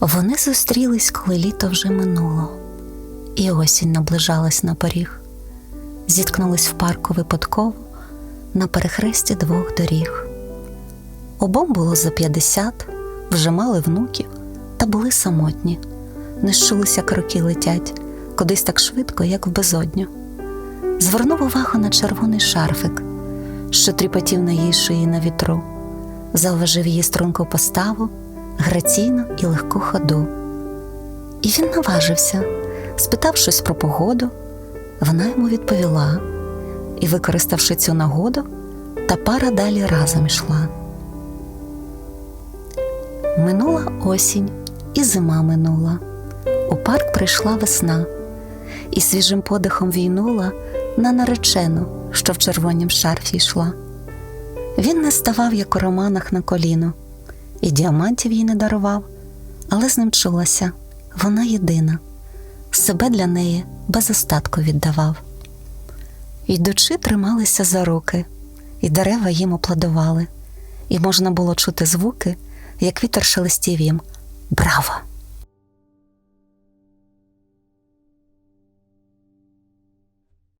Вони зустрілись, коли літо вже минуло, і осінь наближалась на поріг. Зіткнулись в парку випадково на перехресті двох доріг. Обом було за п'ятдесят, вже мали внуків та були самотні, не щулися кроки летять кудись так швидко, як в безодню. Звернув увагу на червоний шарфик, що тріпотів на її шиї на вітру, зауважив її струнку поставу, граційну і легку ходу. І він наважився, спитав щось про погоду, вона йому відповіла, і, використавши цю нагоду, та пара далі разом йшла. Минула осінь, і зима минула. У парк прийшла весна, і свіжим подихом війнула на наречену, що в червонім шарфі йшла. Він не ставав, як у романах на коліно, і діамантів їй не дарував, але з ним чулася вона єдина, себе для неї без остатку віддавав. Йдучи, трималися за руки, і дерева їм оплодували, і можна було чути звуки, як вітер шелестів їм Браво!